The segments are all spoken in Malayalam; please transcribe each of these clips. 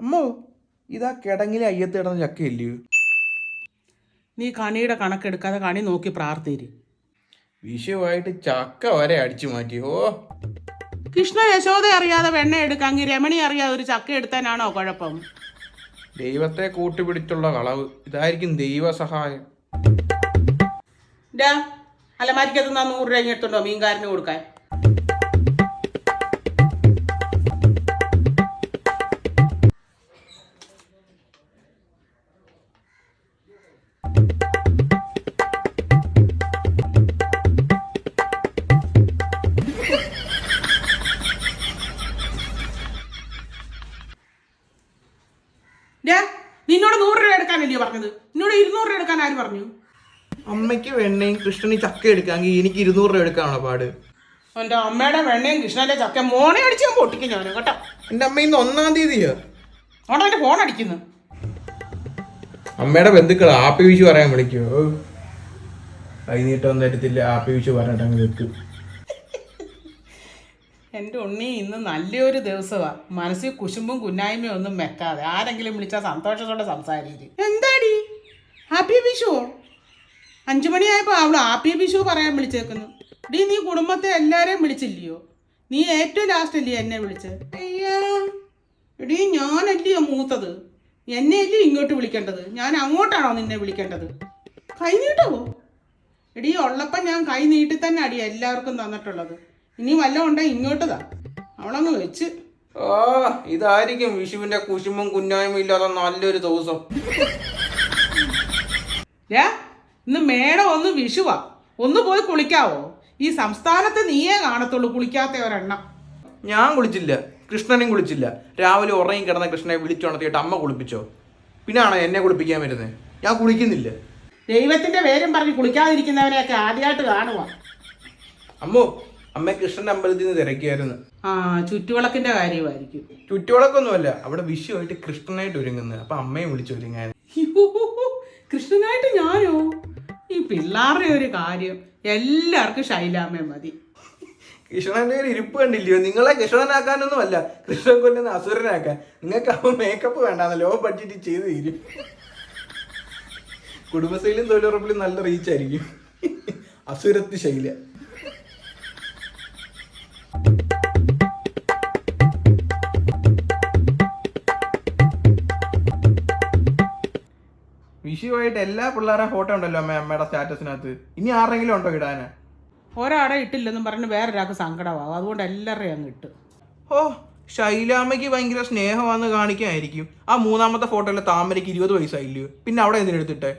അമ്മോ ഇതാ കിടങ്ങിലെ അയ്യത്ത് കിടന്ന ചക്കയില്ലയോ നീ കണിയുടെ കണക്കെടുക്കാതെ കണി നോക്കി പ്രാർത്ഥിര്. വിഷുവായിട്ട് ചക്ക വരെ അടിച്ചു മാറ്റി ഓ. കൃഷ്ണ യശോദ അറിയാതെ വെണ്ണ എടുക്കാങ്കി രമണി അറിയാതെ ഒരു ചക്ക എടുത്താനാണോ കുഴപ്പം? ദൈവത്തെ കൂട്ടുപിടിച്ചുള്ള കളവ്. ഇതായിരിക്കും ദൈവസഹായം. ഡാ അലമാരിക്കത്ത് നൂറ് രൂപ എടുത്തുണ്ടോ മീൻകാരന് കൊടുക്കാൻ? എടുക്കാനല്ലയോ പറഞ്ഞത്? എന്നോട് ഇരുന്നൂറ് രൂപ എടുക്കാൻ ആര് പറഞ്ഞു? അമ്മയ്ക്ക് വെണ്ണയും കൃഷ്ണന് ചക്ക എടുക്കാമെങ്കിൽ എനിക്ക് ഇരുന്നൂറ് രൂപ എടുക്കാണോ പാട്? എന്റെ അമ്മയുടെ വെണ്ണയും കൃഷ്ണന്റെ ചക്ക മോണെ അടിച്ച് ഞാൻ പൊട്ടിക്കും ഞാൻ കേട്ടോ. എന്റെ അമ്മ ഇന്ന് ഒന്നാം തീയതിയോ. അവിടെ എന്റെ ഫോൺ അടിക്കുന്നു? അമ്മയുടെ ബന്ധുക്കൾ ആപ്പി വിഷു പറയാൻ വിളിക്കുമോ കൈനീട്ടൊന്നും എടുത്തില്ല ആപ്പി വിഷു പറഞ്ഞിട്ട് അങ്ങ് വെക്കും എന്റെ ഉണ്ണി ഇന്ന് നല്ലൊരു ദിവസമാണ് മനസ്സിൽ കുശുമ്പും കുന്നായ്മയും ഒന്നും വെക്കാതെ. ആരെങ്കിലും വിളിച്ചാൽ സന്തോഷത്തോടെ സംസാരിക്കും. എന്താടി? ഹാപ്പി വിഷു അഞ്ചു മണിയായപ്പോൾ അവൾ ഹാപ്പി വിഷു പറയാൻ വിളിച്ചേക്കുന്നു. ഡീ നീ കുടുംബത്തെ എല്ലാവരെയും വിളിച്ചില്ലയോ? നീ ഏറ്റവും ലാസ്റ്റ് അല്ലയോ എന്നെ വിളിച്ച്? അയ്യാ. എടീ ഞാനല്ലയോ മൂത്തത്? എന്നെ അല്ലയോ ഇങ്ങോട്ട് വിളിക്കേണ്ടത്? ഞാൻ അങ്ങോട്ടാണോ നിന്നെ വിളിക്കേണ്ടത്? കൈ നീട്ടവോ? എടീ ഉള്ളപ്പം ഞാൻ കൈ നീട്ടി തന്നെ അടി എല്ലാവർക്കും തന്നിട്ടുള്ളത്. ഇനി വല്ലതും ഉണ്ടെങ്കിൽ ഇങ്ങോട്ട് താ അവളങ്ങ് വെച്ച്. ഓ ഇതായിരിക്കും വിഷുവിന്റെ കുശുമ്പും കുന്നായ്മ ഇല്ലാത്ത നല്ലൊരു ദിവസം. ഏ ഇന്ന് മേടം ഒന്ന് വിഷുവാ. ഒന്ന് പോയി കുളിക്കാവോ? ഈ സംസ്ഥാനത്ത് നീയേ കാണത്തുള്ളൂ കുളിക്കാത്ത ഒരെണ്ണം. ഞാൻ കുളിച്ചില്ല. കൃഷ്ണനും കുളിച്ചില്ല. രാവിലെ ഉറങ്ങി കിടന്ന കൃഷ്ണനെ വിളിച്ചുണർത്തിയിട്ട് അമ്മ കുളിപ്പിച്ചോ? പിന്നാണോ എന്നെ കുളിപ്പിക്കാൻ വരുന്നത് ഞാൻ കുളിക്കുന്നില്ല. ദൈവത്തിന്റെ പേരും പറഞ്ഞ് കുളിക്കാതിരിക്കുന്നവരെയൊക്കെ ആദ്യമായിട്ട് കാണുക അമ്മോ അമ്മ കൃഷ്ണന്റെ അമ്പലത്തിൽ നിന്ന് തിരക്കിയായിരുന്നു. ആ ചുറ്റുവിളക്കിന്റെ കാര്യമായിരിക്കും. ചുറ്റുവിളക്കൊന്നുമല്ല അവിടെ വിഷുവായിട്ട് കൃഷ്ണനായിട്ട് ഒരുങ്ങുന്നത്. അപ്പൊ അമ്മയെ വിളിച്ചു ഒരുങ്ങാൻ. യ്യോ, കൃഷ്ണനായിട്ട് ഞാനോ? ഈ പിള്ളേരുടെ ഒരു കാര്യം എല്ലാവർക്കും ശൈലാമ്മ മതി. കൃഷ്ണന്റെ ഒരു ഇരിപ്പ് കണ്ടില്ലയോ? നിങ്ങളെ കൃഷ്ണനാക്കാനൊന്നും അല്ല കൃഷ്ണൻ കൊല്ലുന്ന അസുരനാക്കാൻ. നിങ്ങൾക്ക് അവൻ മേക്കപ്പ് വേണ്ട ലോ ബഡ്ജറ്റ് ചെയ്ത് തീരും. കുടുംബശ്രീയിലും തൊഴിലുറപ്പിലും നല്ല റീച്ചായിരിക്കും അസുരത്ത് ശൈല വിഷുവായിട്ട് എല്ലാ പിള്ളേരെ ഫോട്ടോ ഉണ്ടല്ലോ അമ്മ അമ്മയുടെ സ്റ്റാറ്റസിനകത്ത്. ഇനി ആരെങ്കിലും ഉണ്ടോ ഇടാന്? ഒരാടെ ഇട്ടില്ലെന്നും പറഞ്ഞ് വേറൊരാൾക്ക് സങ്കടമാവും. അതുകൊണ്ട് എല്ലാവരുടെയും അങ്ങ് ഇട്ട്. ഓ ശൈലാമ്മയ്ക്ക് ഭയങ്കര സ്നേഹമാണെന്ന് കാണിക്കായിരിക്കും ആ മൂന്നാമത്തെ ഫോട്ടോയിലെ താമരയ്ക്ക് ഇരുപത് വയസ്സായില്ലയോ പിന്നെ അവിടെ എന്തിനെടുത്തിട്ടെ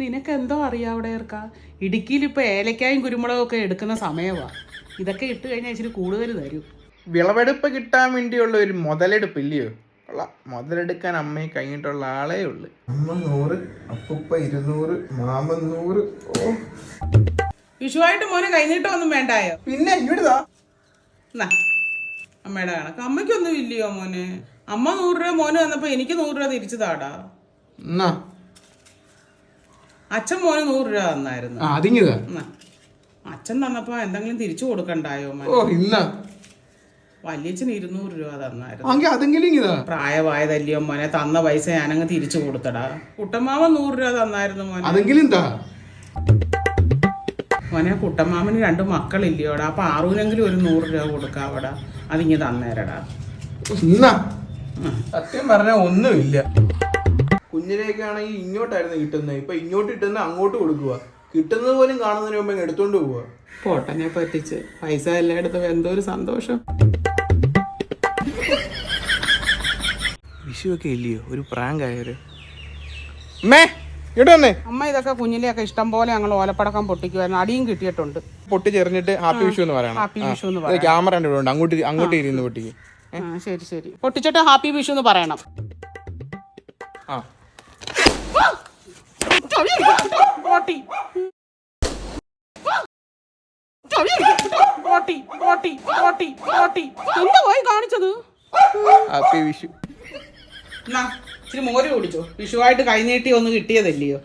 നിനക്ക് എന്തോ അറിയാം അവിടെ ഇറക്കാ ഇടുക്കിയിൽ ഇപ്പോൾ ഏലക്കായും കുരുമുളകും ഒക്കെ എടുക്കുന്ന സമയമാണ് ഇതൊക്കെ ഇട്ട് കഴിഞ്ഞാൽ ഇച്ചിരി കൂടുതൽ തരും. വിളവെടുപ്പ് കിട്ടാൻ വേണ്ടിയുള്ള ഒരു മുതലെടുപ്പ് ഇല്ലയോ? മുതലെടുക്കാൻ അമ്മയെ കഴിഞ്ഞിട്ടുള്ള ആളേ ഉള്ളു. അമ്മ നൂറ് അപ്പുപ്പ ഇരുന്നൂറ് മാമൻ നൂറ്. ഓ. വിഷുവായിട്ട് മോനെ കൈനീട്ടമൊന്നും വേണ്ടായോ? പിന്നെ ഇവിടുതാ അമ്മയുടെ കണക്ക്. അമ്മയ്ക്കൊന്നും ഇല്ലയോ മോനെ? അമ്മ നൂറ് രൂപ മോന് വന്നപ്പോ എനിക്ക് നൂറ് രൂപ തിരിച്ചു താടാ. അച്ഛൻ മോന് നൂറ് രൂപ തന്നായിരുന്നു. ആ അതിങ്ങിതാ അച്ഛൻ തന്നപ്പോ എന്തെങ്കിലും തിരിച്ചു കൊടുക്കണ്ടായോ മോനെ ഓ ഇല്ല. വലിയച്ഛന് ഇരുന്നൂറ് രൂപ തന്നായിരുന്നു. പ്രായമായതല്ലയോ മോനെ തന്ന പൈസ ഞാനങ്ങ് തിരിച്ചു കൊടുത്തടാ. കുട്ടമാമൻ നൂറ് രൂപ തന്നായിരുന്നു മോനെ. അതെങ്കിലും മോനെ കുട്ടമാമന് രണ്ട് മക്കളില്ലയോടാ അപ്പൊ ആറൂനെങ്കിലും ഒരു നൂറ് രൂപ കൊടുക്കാവടാ അതിങ്ങ് തന്നേരടാ. സത്യം പറഞ്ഞ ഒന്നുമില്ല. കുഞ്ഞിലേക്കാണെങ്കിൽ ഇങ്ങോട്ടായിരുന്നു കിട്ടുന്നത്. ഇപ്പൊ ഇങ്ങോട്ട് കിട്ടുന്ന അങ്ങോട്ട് കൊടുക്കുക കിട്ടുന്നത് പോലും കാണുന്നതിന് മുമ്പ് എടുത്തോണ്ട് പോവുക പോട്ടനെ പറ്റിച്ച്. പൈസ എല്ലായിടത്തും എന്തോ ഒരു സന്തോഷം. വിഷുവൊക്കെ ഇല്ലയോ? ഒരു പ്രാങ്ക് ആയൊരു. മേ അമ്മ ഇതൊക്കെ കുഞ്ഞിലെയൊക്കെ ഇഷ്ടം പോലെ ഞങ്ങൾ ഓലപ്പടക്കം പൊട്ടിക്കുമായിരുന്നു അടിയും കിട്ടിയിട്ടുണ്ട്. പൊട്ടിച്ചെറിഞ്ഞിട്ട് ഹാപ്പി വിഷു എന്ന് പറയണം. ഹാപ്പി വിഷു എന്ന് ഇത് ക്യാമറ ഉണ്ട് ഇവിടെ ഉണ്ട്. അങ്ങോട്ട് അങ്ങോട്ട് ഇരുന്ന് പൊട്ടിക്ക്. ആ ശരി ശരി. പൊട്ടിച്ചിട്ട് ഹാപ്പി വിഷു എന്ന് പറയണം. ആ. പൊട്ടി. പൊട്ടി പൊട്ടി പൊട്ടി പൊട്ടി. എന്താ പോയി കാണിച്ചത്? ഹാപ്പി വിഷു. എന്നാ ഇച്ചിരി മോര് കുടിച്ചോ. വിഷുവായിട്ട് കൈനീട്ടി ഒന്ന് കിട്ടിയതല്ലയോ?